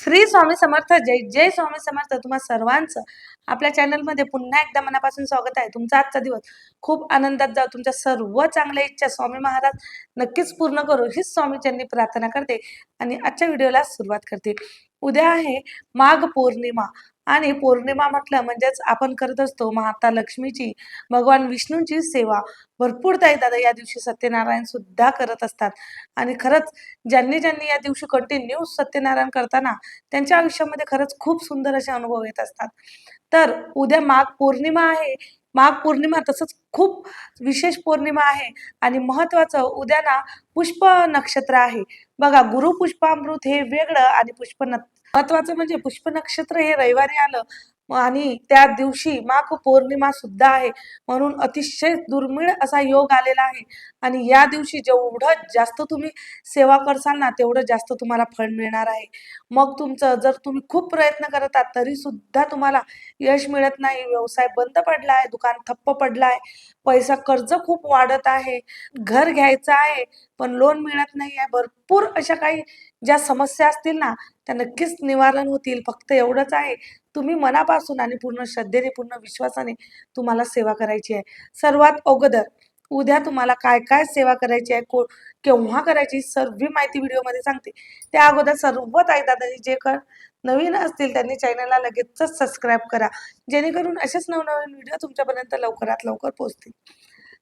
श्री स्वामी समर्थ जय जय स्वामी समर्थ तुम्हा सर्वांचं. आपल्या चॅनलमध्ये पुन्हा एकदा मनापासून स्वागत आहे. तुमचा आजचा दिवस खूप आनंदात जाऊ तुमच्या सर्व चांगल्या इच्छा स्वामी महाराज नक्कीच पूर्ण करू हीच स्वामीच्यांनी प्रार्थना करते आणि आजच्या व्हिडिओला सुरुवात करते. उद्या आहे माघ पौर्णिमा. आणि पौर्णिमा म्हटलं म्हणजेच आपण करत असतो माता लक्ष्मीची भगवान विष्णूंची सेवा. भरपूर ताई दादा या दिवशी सत्यनारायण सुद्धा करत असतात. आणि खरंच ज्यांनी ज्यांनी या दिवशी कंटिन्यू सत्यनारायण करताना त्यांच्या आयुष्यामध्ये खरंच खूप सुंदर असे अनुभव येत असतात. तर उद्या माघ पौर्णिमा आहे. माघ पौर्णिमा तसंच खूप विशेष पौर्णिमा आहे. आणि महत्वाचं उद्या ना पुष्प नक्षत्र आहे. बघा गुरु पुष्पामृत हे वेगळं आणि पुष्प महत्वाचं म्हणजे पुष्प नक्षत्र हे रविवारी आलं. आणि त्या दिवशी माघ पौर्णिमा सुद्धा आहे. म्हणून अतिशय दुर्मिळ असा योग आलेला आहे. आणि या दिवशी जेवढं जास्त तुम्ही सेवा करसाल ना तेवढं जास्त तुम्हाला फळ मिळणार आहे. मग तुमचं जर तुम्ही खूप प्रयत्न करत आहात तरी सुद्धा तुम्हाला यश मिळत नाही. व्यवसाय बंद पडला आहे दुकान ठप्प पडला आहे पैसा कर्ज खूप वाढत आहे. घर घ्यायचं आहे पण लोन मिळत नाही आहे. भरपूर अशा काही ज्या समस्या असतील ना त्या नक्कीच निवारण होतील. फक्त एवढंच आहे तुम्ही मनापासून आणि पूर्ण श्रद्धेने पूर्ण विश्वासाने तुम्हाला सेवा करायची आहे. सर्वात अगोदर उद्या तुम्हाला काय काय सेवा करायची आहे को केव्हा करायची सर्व माहिती व्हिडिओमध्ये सांगते. त्या अगोदर सर्व ताई दादाजी जे कर नवीन असतील त्यांनी चॅनलला लगेचच सबस्क्राईब करा. जेणेकरून असेच नवनवीन व्हिडिओ तुमच्यापर्यंत लवकरात लवकर पोहोचतील.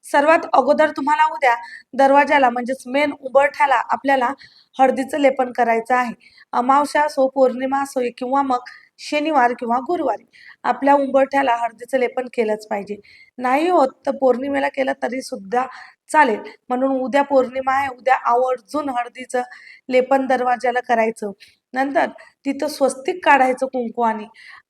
सर्वात अगोदर तुम्हाला उद्या दरवाजाला म्हणजेच मेन उंबरठ्याला आपल्याला हळदीचं लेपन करायचं आहे. अमावस्या असो पौर्णिमा असो किंवा मग शनिवार किंवा गुरुवारी आपल्या उंबरठ्याला हळदीचं लेपन केलंच पाहिजे. नाही होत तर पौर्णिमेला केलं तरी सुद्धा चालेल. म्हणून उद्या पौर्णिमा आहे उद्या आवर्जून हळदीचं लेपन दरवाजाला करायचं. नंतर तिथं स्वस्तिक काढायचं कुंकुवानी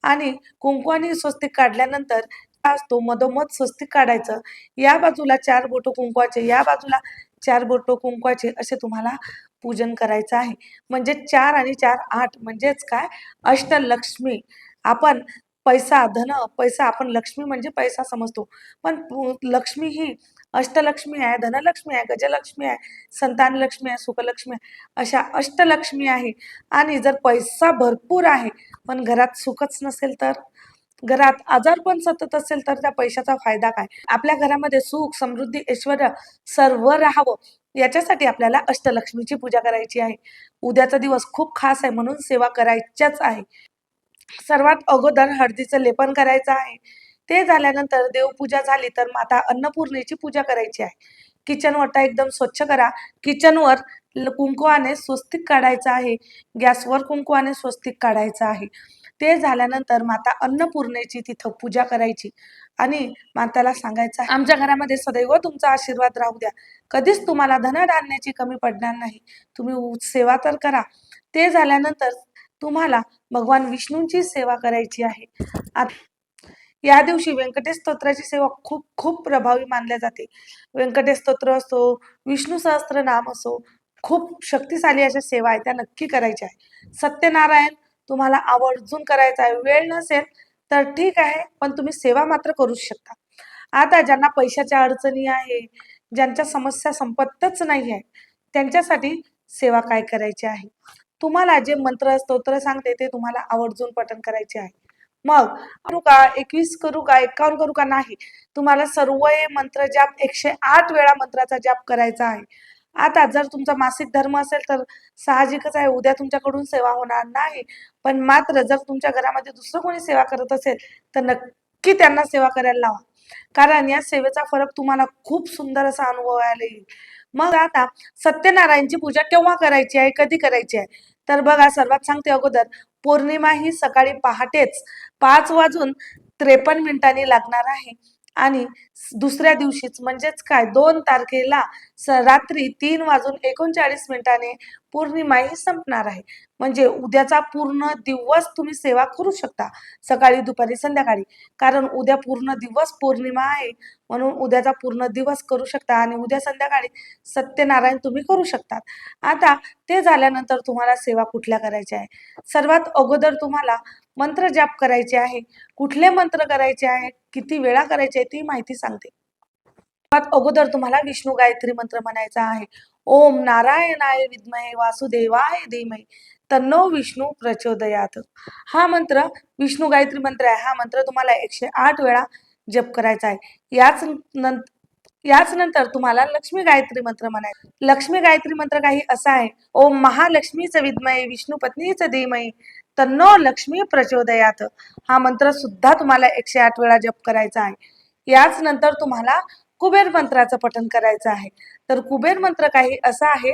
आणि कुंकवानी स्वस्तिक काढल्यानंतर असतो मधोमध स्वस्तिक काढायचं. या बाजूला चार बोटो कुंकवाचे या बाजूला चार बोटो कुंकवाचे असे तुम्हाला पूजन करायचं आहे. म्हणजे चार आणि चार आठ म्हणजेच काय? अष्टलक्ष्मी. आपण पैसा धन पैसा आपण लक्ष्मी म्हणजे पैसा समजतो. पण लक्ष्मी ही अष्टलक्ष्मी आहे धनलक्ष्मी आहे गजलक्ष्मी आहे संतान लक्ष्मी आहे सुखलक्ष्मी आहे अशा अष्टलक्ष्मी आहे. आणि जर पैसा भरपूर आहे पण घरात सुखच नसेल तर? घरात आजार पण सतत असेल तर त्या पैशाचा फायदा काय? आपल्या घरामध्ये सुख समृद्धी ऐश्वर सर्व राहावं. याच्यासाठी आपल्याला अष्टलक्ष्मीची पूजा करायची आहे. उद्याचा दिवस खूप खास आहे म्हणून सेवा करायच्याच आहे. सर्वात अगोदर हळदीचं लेपन करायचं आहे. ते झाल्यानंतर देवपूजा झाली तर माता अन्नपूर्णेची पूजा करायची आहे. किचन वटा एकदम स्वच्छ करा. किचनवर कुंकवाने स्वस्तिक काढायचं आहे. गॅसवर कुंकवाने स्वस्तिक काढायचं आहे. ते झाल्यानंतर माता अन्नपूर्णेची तिथं पूजा करायची. आणि माताला सांगायचं आमच्या घरामध्ये सदैव तुमचा आशीर्वाद राहू द्या. कधीच तुम्हाला धनधान्याची कमी पडणार नाही. तुम्ही उ- सेवा तर करा. ते झाल्यानंतर तुम्हाला भगवान विष्णूंची सेवा करायची आहे. या दिवशी व्यंकटेश स्तोत्राची सेवा खूप खूप प्रभावी मानल्या जाते. व्यंकटेश स्तोत्र असो विष्णू सहस्त्रनाम असो खूप शक्तिशाली अशा सेवा आहे त्या नक्की करायच्या आहे सत्यनारायण तुम्हाला आवर्जून करायचा आहे. वेळ नसेल तर ठीक आहे पण तुम्ही सेवा मात्र करू शकता. आता ज्यांना पैशाच्या अडचणी आहे ज्यांच्या समस्या संपतच नाही आहे त्यांच्यासाठी सेवा काय करायची आहे? तुम्हाला जे मंत्र स्तोत्र सांगते ते तुम्हाला आवर्जून पठण करायचे आहे. मग करू का एकवीस करू का एकावन्न करू का नाही? तुम्हाला सर्व मंत्र जाप एकशे आठ वेळा मंत्राचा जाप करायचा आहे. आता जर तुमचा मासिक धर्म असेल तर साहजिकच आहे उद्या तुमच्याकडून सेवा होणार नाही. पण मात्र जर तुमच्या घरामध्ये दुसरं कोणी सेवा करत असेल तर नक्की त्यांना सेवा करायला लावा. कारण या सेवेचा फरक तुम्हाला खूप सुंदर असा अनुभवायला येईल. मग आता सत्यनारायणची पूजा केव्हा करायची आहे कधी करायची आहे? तर बघा सर्वात सांगते अगोदर पौर्णिमा ही सकाळी पहाटेच पाच वाजून त्रेपन्न मिनिटांनी लागणार आहे. आणि दुसऱ्या दिवशीच म्हणजेच काय दोन तारखेला स रात्री तीन वाजून एकोणचाळीस मिनिटाने पौर्णिमा ही संपणार आहे. म्हणजे उद्याचा पूर्ण दिवस तुम्ही सेवा करू शकता. सकाळी दुपारी संध्याकाळी. कारण उद्या पूर्ण दिवस पौर्णिमा आहे. म्हणून उद्याचा पूर्ण दिवस करू शकता आणि उद्या संध्याकाळी सत्यनारायण तुम्ही करू शकतात. आता ते झाल्यानंतर तुम्हाला सेवा कुठल्या करायच्या आहे? सर्वात अगोदर तुम्हाला मंत्र जाप करायचे आहे. कुठले मंत्र करायचे आहे? किती वेळा करायचे आहे? ती माहिती सांगते. सर्वात अगोदर तुम्हाला विष्णू गायत्री मंत्र म्हणायचा आहे. ओम नारायणाय विद्महे वासुदेवाय धीमहे तन्नो विष्णू प्रचोदयात. हा मंत्र विष्णू गायत्री मंत्र आहे. हा मंत्र तुम्हाला एकशे आठ वेळा जप करायचा आहे. याच नंतर याच नंतर तुम्हाला लक्ष्मी गायत्री मंत्र म्हणायचं लक्ष्मी गायत्री मंत्र काही असा आहे. ओम महालक्ष्मीच विद्मय विष्णू पत्नीच धीमही तन्नो लक्ष्मी प्रचोदयात. हा मंत्र सुद्धा तुम्हाला एकशे आठ वेळा जप करायचा आहे. याच नंतर तुम्हाला कुबेर मंत्राचं पठण करायचं आहे. तर कुबेर मंत्र काही असा आहे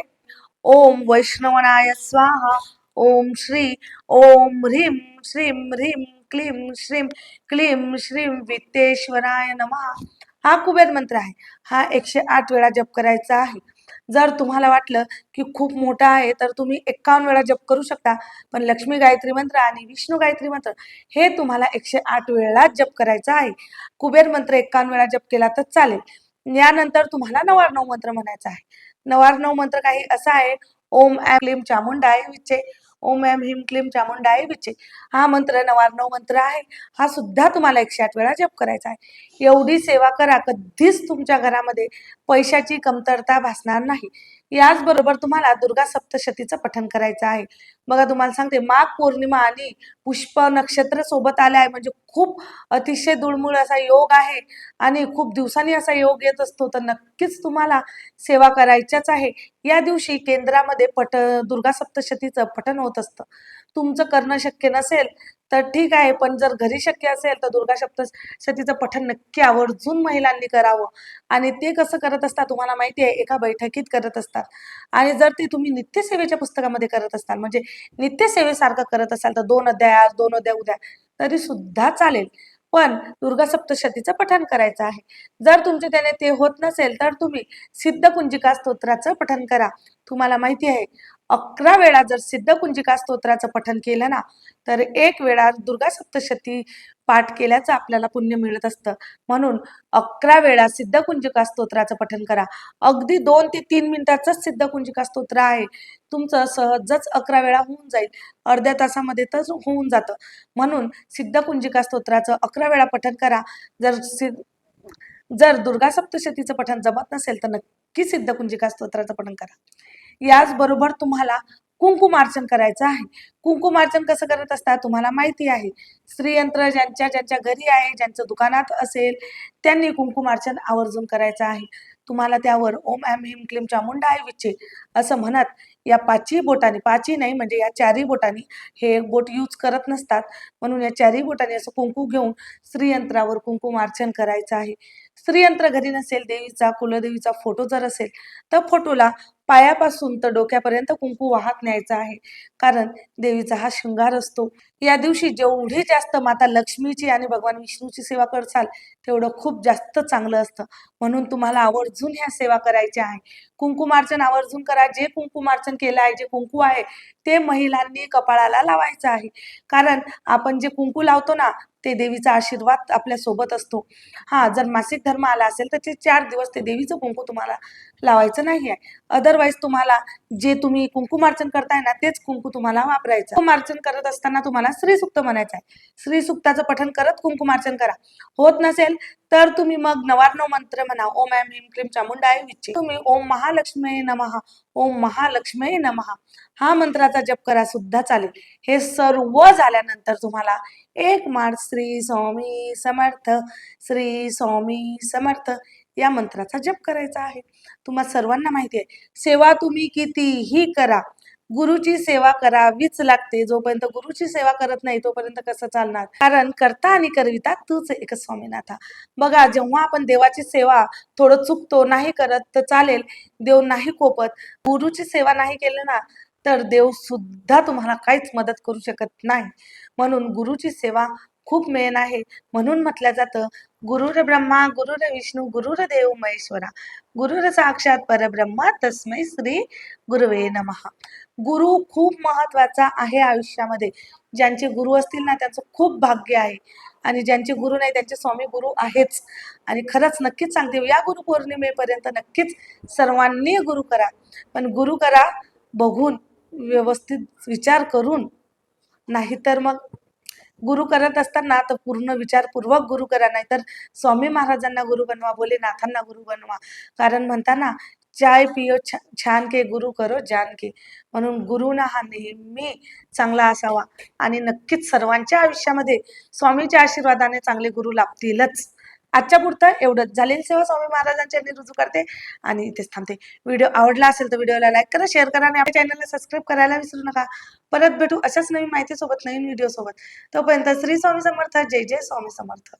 ओम वैष्णवनाय स्वाहा ओम श्री ओम ह्रीम श्रीम ह्रीम क्लीम श्रीम क्लीम श्रीम वित्तेश्वराय नमः. हा कुबेर मंत्र आहे. हा एकशे आठ वेळा जप करायचा आहे. जर तुम्हाला वाटलं की खूप मोठा आहे तर तुम्ही एक्कावन्न वेळा जप करू शकता. पण लक्ष्मी गायत्री मंत्र आणि विष्णू गायत्री मंत्र हे तुम्हाला एकशे आठ वेळा जप करायचा आहे. कुबेर मंत्र एक्कावन्न वेळा जप केला तर चालेल. यानंतर तुम्हाला नवार्णव मंत्र म्हणायचा आहे. नवार्णव मंत्र काही असा आहे ओम ॲम क्लीम चामुंडाय विचे. ओम ॲम हिम क्लीम चामुंडाय विचे. हा मंत्र नवार्णव मंत्र आहे. हा सुद्धा तुम्हाला एकशे आठ वेळा जप करायचा आहे. एवढी सेवा करा. कधीच तुमच्या घरामध्ये पैशाची कमतरता भासणार नाही. याचबरोबर तुम्हाला दुर्गा सप्तशतीचं पठण करायचं आहे. बघा तुम्हाला सांगते माघ पौर्णिमा आणि पुष्प नक्षत्र सोबत आले आहे. म्हणजे खूप अतिशय दुळमुळ असा योग आहे आणि खूप दिवसांनी असा योग येत असतो. तर नक्कीच तुम्हाला सेवा करायच्याच आहे. या दिवशी केंद्रामध्ये पट दुर्गा सप्तशतीचं पठण होत असतं. तुमचं करणं शक्य नसेल तर ठीक आहे पण जर घरी शक्य असेल तर दुर्गा सप्तशतीचं पठण नक्की आवर्जून महिलांनी करावं. आणि ते कसं करत असतात तुम्हाला माहिती आहे एका बैठकीत करत असतात. आणि जर ते तुम्ही नित्यसेवेच्या पुस्तकामध्ये करत असाल म्हणजे नित्यसेवेसारखं करत असाल तर दोन अध्याय आज दोन अध्याय उद्या तरी सुद्धा चालेल. पण दुर्गा सप्तशतीचं पठण करायचं आहे. जर तुमचे त्याने ते होत नसेल तर तुम्ही सिद्धकुंजिका स्तोत्राचं पठण करा. तुम्हाला माहिती आहे अकरा वेळा जर सिद्धकुंजिका स्तोत्राचं पठन केलं ना तर एक वेळा दुर्गा सप्तशती पाठ केल्याचं आपल्याला पुण्य मिळत असतं. म्हणून अकरा वेळा सिद्धकुंजिका स्तोत्राचं पठन करा. अगदी दोन ते तीन मिनिटाचंच सिद्धकुंजिका स्तोत्र आहे. तुमचं सहजच अकरा वेळा होऊन जाईल. अर्ध्या तासामध्ये तर होऊन जातं. म्हणून सिद्धकुंजिका स्तोत्राचं अकरा वेळा पठन करा. जर सि जर दुर्गा सप्तशतीचं पठण जमत नसेल तर नक्की सिद्ध कुंजिका स्तोत्राचं पठण करा. याचबरोबर तुम्हाला कुंकुमार्चन करायचं आहे. कुंकुमार्चन कसं करत असतात तुम्हाला माहिती आहे. स्त्रीयंत्र ज्यांच्या ज्यांच्या घरी आहे ज्यांचं दुकानात असेल त्यांनी कुंकुमार्चन आवर्जून करायचं आहे. तुम्हाला त्यावर ओम ॲम हिम क्लीम चामुंडा आहे विचे असं म्हणत या पाचही बोटाने पाचही नाही म्हणजे या चारही बोटांनी हे एक बोट यूज करत नसतात. म्हणून या चारही बोटाने असं कुंकू घेऊन स्त्रीयंत्रावर कुंकुमार्चन करायचं आहे. स्त्रीयंत्र घरी नसेल देवीचा कुलदेवीचा फोटो जर असेल तर फोटोला पायापासून तर डोक्यापर्यंत कुंकू वाहत न्यायचा आहे. कारण देवीचा हा शृंगार असतो. या दिवशी जेवढी जास्त माता लक्ष्मीची आणि भगवान विष्णूची सेवा करसाल तेवढं खूप जास्त चांगलं असतं. म्हणून तुम्हाला आवर्जून ह्या सेवा करायच्या आहे. कुंकुमार्चन आवर्जून करा. जे कुंकुमार्चन केलं आहे जे कुंकू आहे ते महिलांनी कपाळाला लावायचं आहे. कारण आपण जे कुंकू लावतो ना ते देवीचा आशीर्वाद आपल्यासोबत असतो. हा जर मासिक धर्म आला असेल तर ते चार दिवस ते देवीचं कुंकू तुम्हाला लावायचं नाही आहे. अदरवाईज तुम्हाला जे तुम्ही कुंकुमार्चन करताय ना तेच कुंकू तुम्हाला वापरायचं कुंकुमार्चन करत असताना तुम्हाला श्रीसुक्त म्हणायचं आहे श्रीसुक्ताचं पठन करत कुंकुमार्चन करा. होत नसेल तर तुम्ही मग नवार्णव मंत्र म्हणा ओम ऐम ह्रीम क्लीम चामुंडाय विचे तुम्ही ओम महालक्ष्मी नमः ओम महालक्ष्मी नमः. हा मंत्राचा जप करा सुद्धा चालेल. हे सर्व झाल्यानंतर तुम्हाला एक मार्च श्री स्वामी समर्थ श्री स्वामी समर्थ या मंत्राचा जप करायचा आहे. तुम्हा सर्वांना माहिती आहे. सेवा तुम्ही कितीही करा गुरुची सेवा करावीच लागते. जोपर्यंत गुरुची सेवा करत नाही तोपर्यंत कसं चालणार? कारण करता आणि करविता तूच एक स्वामीनाथा. बघा जेव्हा आपण देवाची सेवा थोडं चुकतो नाही करत तर चालेल. देव नाही कोपत. गुरुची सेवा नाही केलं ना तर देव सुद्धा तुम्हाला काहीच मदत करू शकत नाही. म्हणून गुरुची सेवा खूप मेन आहे. म्हणून म्हटलं जातं गुरुर ब्रह्मा गुरुर विष्णू गुरुर देव महेश्वरा. गुरुर साक्षात परब्रह्मा तस्मै श्री गुरुवे नमः. गुरु खूप महत्त्वाचा आहे आयुष्यामध्ये. ज्यांचे गुरु असतील ना त्यांचं खूप भाग्य आहे. आणि ज्यांचे गुरु नाही त्यांचे स्वामी गुरु आहेच. आणि खरंच नक्कीच सांगते या गुरुपौर्णिमेपर्यंत नक्कीच सर्वांनी गुरु करा. पण गुरु करा बघून व्यवस्थित विचार करून. नाहीतर मग गुरु करत असताना तर पूर्ण विचारपूर्वक गुरु करा. नाहीतर स्वामी महाराजांना गुरु बनवा भोलेनाथांना गुरु बनवा. कारण म्हणताना चाय पियो छा छान के गुरु करो जान के. म्हणून गुरुना हा नेहमी चांगला असावा. आणि नक्कीच सर्वांच्या आयुष्यामध्ये स्वामीच्या आशीर्वादाने चांगले गुरु लाभतीलच आजच्या पुरतं एवढंच. झालेली सेवा स्वामी महाराजांच्या रुजू करते आणि इथेच थांबते. व्हिडिओ आवडला असेल तर व्हिडिओला लाईक करा शेअर करा आणि आपल्या चॅनलला सबस्क्राईब करायला विसरू नका. परत भेटू अशाच नवीन माहितीसोबत नवीन व्हिडिओ सोबत तोपर्यंत श्री स्वामी समर्थ. जय जय स्वामी समर्थ.